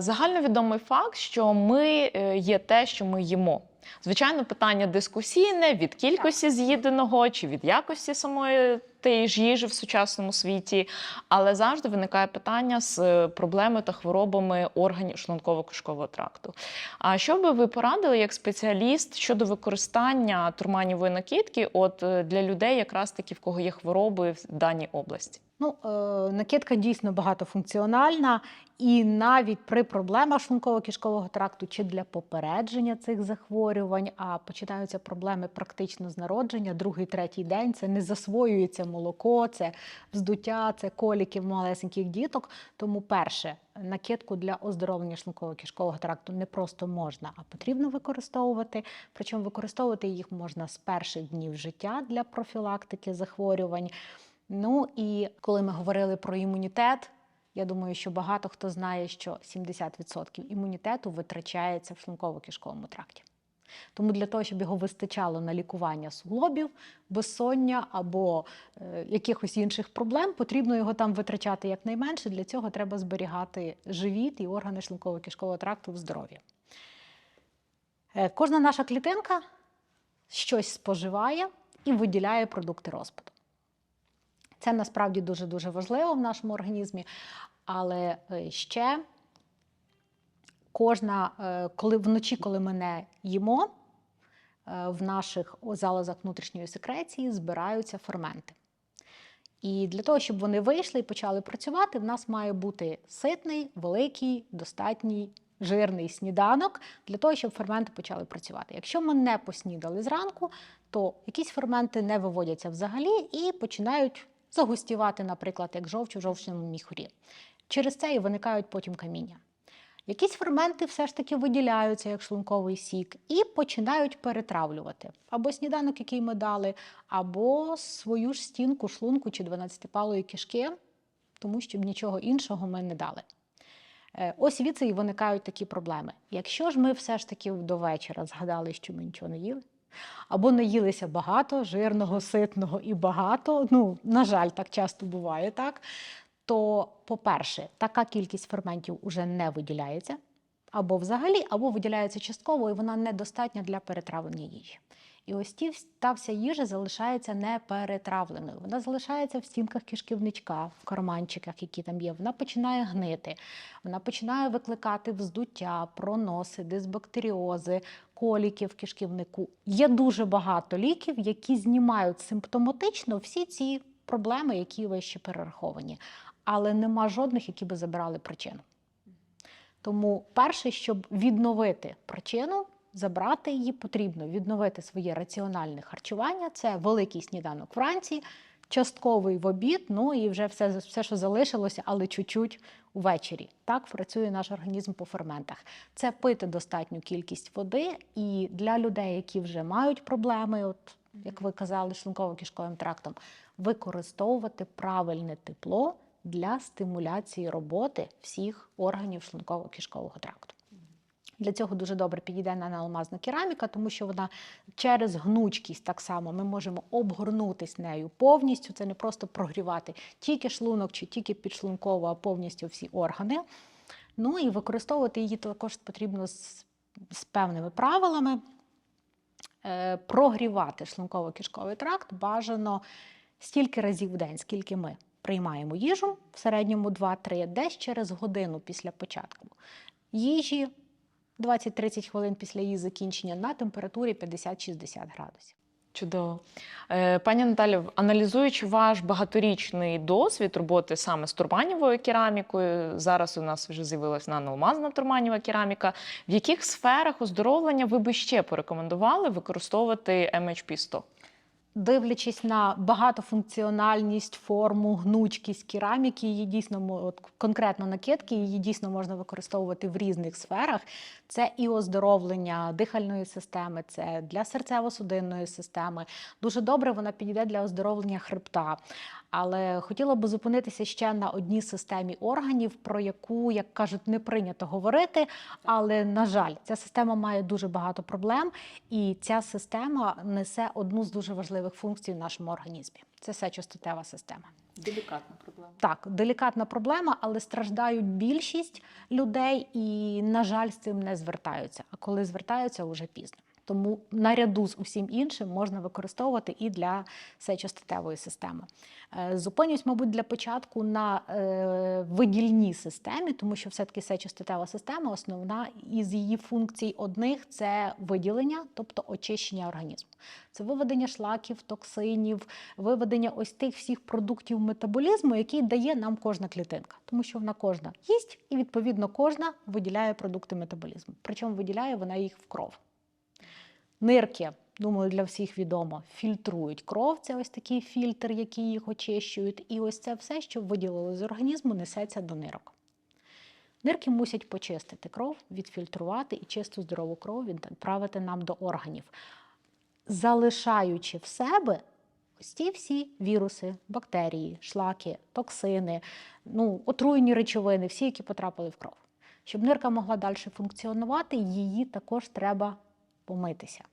Загальновідомий факт, що ми е, є те, що ми їмо. Звичайно, питання дискусійне від кількості з'їденого чи від якості самої тієї ж їжі в сучасному світі, але завжди виникає питання з е, проблемами та хворобами органів шлунково-кишкового тракту. А що би ви порадили як спеціаліст щодо використання турманівої накидки от е, для людей, якраз таки в кого є хвороби в даній області? Ну, е, накидка дійсно багатофункціональна, і навіть при проблемах шлунково-кишкового тракту чи для попередження цих захворювань, а починаються проблеми практично з народження, другий, третій день це не засвоюється молоко, це вздуття, це коліки малесеньких діток. Тому, перше, накидку для оздоровлення шлунково-кишкового тракту не просто можна, а потрібно використовувати. Причому використовувати їх можна з перших днів життя для профілактики захворювань. Ну і коли ми говорили про імунітет, я думаю, що багато хто знає, що 70% імунітету витрачається в шлунково-кишковому тракті. Тому для того, щоб його вистачало на лікування суглобів, безсоння або е, якихось інших проблем, потрібно його там витрачати якнайменше. Для цього треба зберігати живіт і органи шлунково-кишкового тракту в здоров'ї. Е, кожна наша клітинка щось споживає і виділяє продукти розпаду. Це насправді дуже-дуже важливо в нашому організмі, але е, ще кожна, е, коли вночі, коли ми не їмо, е, в наших залозах внутрішньої секреції збираються ферменти. І для того, щоб вони вийшли і почали працювати, в нас має бути ситний, великий, достатній, жирний сніданок для того, щоб ферменти почали працювати. Якщо ми не поснідали зранку, то якісь ферменти не виводяться взагалі і починають загустівати, наприклад, як жовч у жовчному міхурі. Через це і виникають потім каміння. Якісь ферменти все ж таки виділяються як шлунковий сік і починають перетравлювати або сніданок, який ми дали, або свою ж стінку шлунку чи 12-палої кишки, тому що б нічого іншого ми не дали. Е, Ось від і виникають такі проблеми. Якщо ж ми все ж таки до вечора згадали, що ми нічого не їли, або наїлися багато, жирного, ситного і багато, ну, на жаль, так часто буває, так, то, по-перше, така кількість ферментів уже не виділяється, або взагалі, або виділяється частково, і вона недостатня для перетравлення їжі. І ось ті, та вся їжа залишається неперетравленою. Вона залишається в стінках кишківничка, в карманчиках, які там є. Вона починає гнити, вона починає викликати вздуття, проноси, дисбактеріози, коліки в кишківнику. Є дуже багато ліків, які знімають симптоматично всі ці проблеми, які вище перераховані. Але нема жодних, які би забирали причину. Тому перше, щоб відновити причину, забрати її, потрібно відновити своє раціональне харчування. Це великий сніданок вранці, частковий в обід, ну і вже все, все що залишилося, але чуть-чуть увечері. Так працює наш організм по ферментах. Це пити достатню кількість води, і для людей, які вже мають проблеми, от як ви казали, шлунково-кишковим трактом, використовувати правильне тепло для стимуляції роботи всіх органів шлунково-кишкового тракту. Для цього дуже добре підійде наноалмазна кераміка, тому що вона через гнучкість так само ми можемо обгорнутись нею повністю. Це не просто прогрівати тільки шлунок чи тільки підшлунково, а повністю всі органи. Ну і використовувати її також потрібно з, з певними правилами. Е, прогрівати шлунково-кишковий тракт бажано стільки разів в день, скільки ми приймаємо їжу, в середньому 2-3, десь через годину після початку їжі, 20-30 хвилин після її закінчення на температурі 50-60 градусів. Чудово. Е, Пані Наталі, аналізуючи ваш багаторічний досвід роботи саме з турманівою керамікою, зараз у нас вже з'явилася наноалмазна турманіва кераміка. В яких сферах оздоровлення ви би ще порекомендували використовувати MHP 100? Дивлячись на багатофункціональність, форму, гнучкість кераміки, її дійсно от, конкретно накидки, її дійсно можна використовувати в різних сферах. Це і оздоровлення дихальної системи, це для серцево-судинної системи. Дуже добре вона підійде для оздоровлення хребта. Але хотіла би зупинитися ще на одній системі органів, про яку, як кажуть, не прийнято говорити. Але на жаль, ця система має дуже багато проблем, і ця система несе одну з дуже важливих функцій в нашому організмі. Це сечостатева система. Делікатна проблема. Так, делікатна проблема, але страждають більшість людей і, на жаль, з цим не звертаються. А коли звертаються, вже пізно. Тому наряду з усім іншим можна використовувати і для сечостатевої системи. Е, Зупинюсь, мабуть, для початку на е, видільній системі, тому що все-таки сечостатева система основна із її функцій одних це виділення, тобто очищення організму. Це виведення шлаків, токсинів, виведення ось тих всіх продуктів метаболізму, які дає нам кожна клітинка, тому що вона кожна їсть, і відповідно кожна виділяє продукти метаболізму. Причому виділяє вона їх в кров. Нирки, думаю, для всіх відомо, фільтрують кров. Це ось такий фільтр, який їх очищують. І ось це все, що виділили з організму, несеться до нирок. Нирки мусять почистити кров, відфільтрувати і чисту здорову кров відправити нам до органів, залишаючи в себе ось ті всі віруси, бактерії, шлаки, токсини, ну, отруєні речовини, всі, які потрапили в кров. Щоб нирка могла далі функціонувати, її також треба помитися.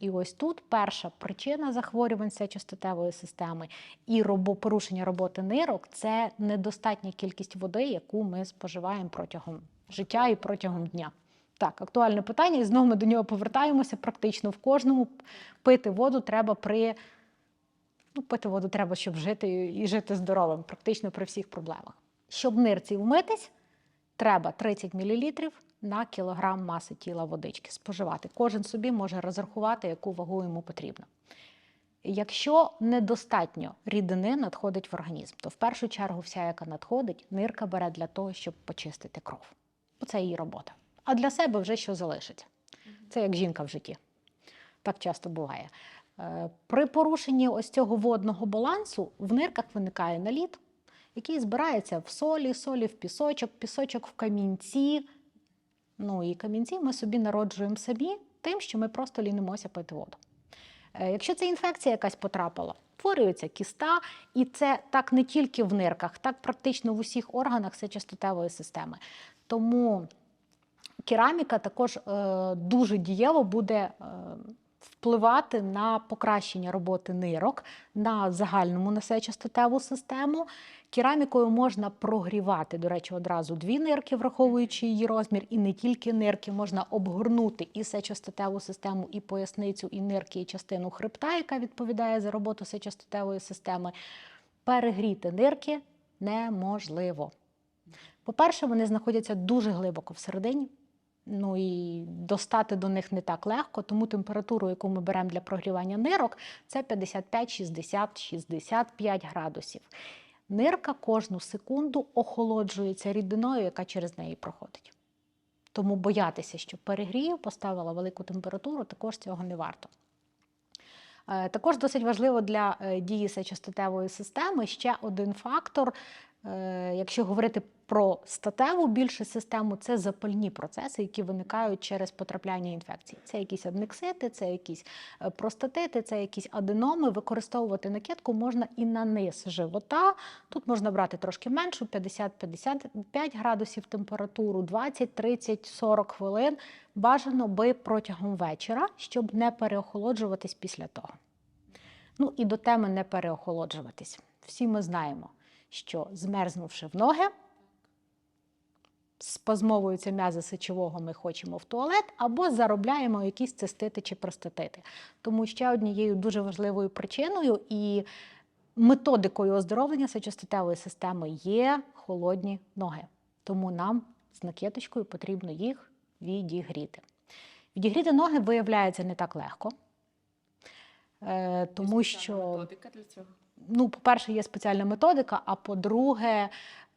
І ось тут перша причина захворювань сечостатевої системи і порушення роботи нирок це недостатня кількість води, яку ми споживаємо протягом життя і протягом дня. Так, актуальне питання, і знову ми до нього повертаємося. Практично в кожному пити воду треба при ну, пити воду треба, щоб жити і жити здоровим, практично при всіх проблемах. Щоб нирці вмитись, треба 30 мл на кілограм маси тіла водички споживати. Кожен собі може розрахувати, яку вагу йому потрібно. Якщо недостатньо рідини надходить в організм, то в першу чергу вся, яка надходить, нирка бере для того, щоб почистити кров. Бо це її робота. А для себе вже що залишиться. Це як жінка в житті. Так часто буває. Е, При порушенні ось цього водного балансу в нирках виникає наліт, який збирається в солі, солі в пісочок, пісочок в камінці. Ну і камінці ми собі народжуємо самі тим, що ми просто лінимося пити воду. Е, Якщо це інфекція якась потрапила, утворюється кіста, і це так не тільки в нирках, так практично в усіх органах сечостатевої системи. Тому кераміка також е, дуже дієво буде е, впливати на покращення роботи нирок, на загальному на сечостатеву систему. Керамікою можна прогрівати, до речі, одразу дві нирки, враховуючи її розмір, і не тільки нирки, можна обгорнути і сечостатеву систему, і поясницю, і нирки, і частину хребта, яка відповідає за роботу сечостатевої системи. Перегріти нирки неможливо. По-перше, вони знаходяться дуже глибоко всередині. Ну і достати до них не так легко, тому температуру, яку ми беремо для прогрівання нирок, це 55, 60, 65 градусів. Нирка кожну секунду охолоджується рідиною, яка через неї проходить. Тому боятися, що перегрію, поставила велику температуру, також цього не варто. Е, Також досить важливо для е, дії сечостатевої системи ще один фактор, якщо говорити про статеву більше систему, це запальні процеси, які виникають через потрапляння інфекцій. Це якісь аднексити, це якісь е, простатити, це якісь аденоми. Використовувати накидку можна і на низ живота. Тут можна брати трошки меншу, 50-55 градусів температуру, 20, 30, 40 хвилин. Бажано би протягом вечора, щоб не переохолоджуватись після того. Ну і до теми не переохолоджуватись. Всі ми знаємо, що змерзнувши в ноги, спазмовуються м'язи сечового, ми хочемо в туалет, або заробляємо якісь цистити чи простатити. Тому ще однією дуже важливою причиною і методикою оздоровлення сечостатевої системи є холодні ноги. Тому нам з накидочкою потрібно їх відігріти. Відігріти ноги виявляється не так легко. Е, Тому що методика для цього. Ну, по-перше, є спеціальна методика, а по-друге,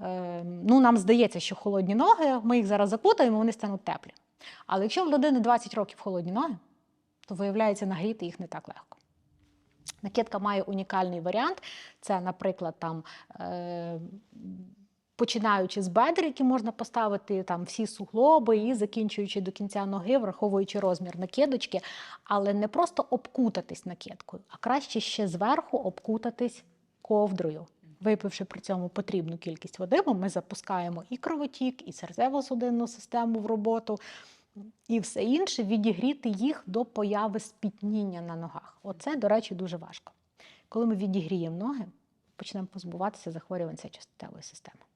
е, ну, нам здається, що холодні ноги, ми їх зараз закутаємо, вони стануть теплі. Але якщо в людини 20 років холодні ноги, то виявляється, нагріти їх не так легко. Накидка має унікальний варіант. Це, наприклад, там. Е, Починаючи з бедер, які можна поставити там всі суглоби, і закінчуючи до кінця ноги, враховуючи розмір накидочки, але не просто обкутатись накидкою, а краще ще зверху обкутатись ковдрою, випивши при цьому потрібну кількість води, бо ми запускаємо і кровотік, і серцево-судинну систему в роботу, і все інше, відігріти їх до появи спітніння на ногах. Оце, до речі, дуже важко. Коли ми відігріємо ноги, почнемо позбуватися захворювань сечостатевої системи.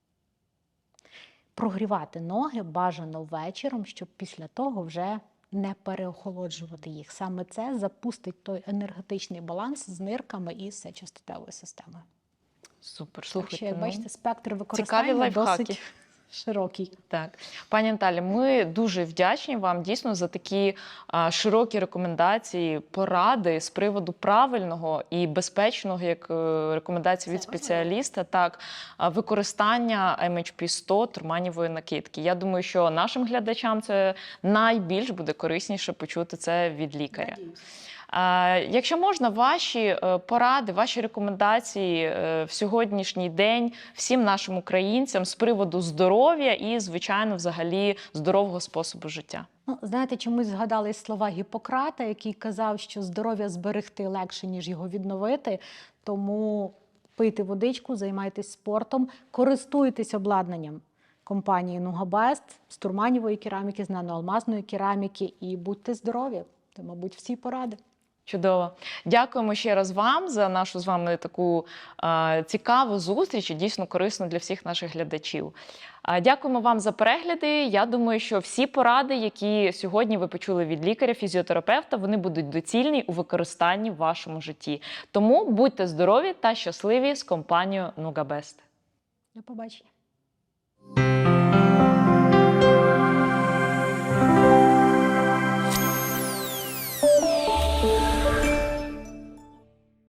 Прогрівати ноги бажано вечором, щоб після того вже не переохолоджувати їх. Саме це запустить той енергетичний баланс з нирками і сечостатевою системою. Супер, Так слухайте. що, як ну, бачите, спектр використання досить широкий. Так, пані Наталі, ми дуже вдячні вам дійсно за такі а, широкі рекомендації, поради з приводу правильного і безпечного, як е, рекомендації від важливо. спеціаліста, так використання MHP 100 турманівої накидки. Я думаю, що нашим глядачам це найбільш буде корисніше почути це від лікаря. Надіюсь. Якщо можна, ваші е, поради, ваші рекомендації е, в сьогоднішній день всім нашим українцям з приводу здоров'я і, звичайно, взагалі здорового способу життя. Ну, знаєте, чомусь згадали слова Гіппократа, який казав, що здоров'я зберегти легше, ніж його відновити. Тому пийте водичку, займайтесь спортом, користуйтесь обладнанням компанії Нугабест з турманівої кераміки, з наноалмазної кераміки і будьте здорові. Це, мабуть, всі поради. Чудово. Дякуємо ще раз вам за нашу з вами таку е, цікаву зустріч і дійсно корисну для всіх наших глядачів. Е, дякуємо вам за перегляди. Я думаю, що всі поради, які сьогодні ви почули від лікаря, фізіотерапевта, вони будуть доцільні у використанні в вашому житті. Тому будьте здорові та щасливі з компанією Нугабест. До побачення.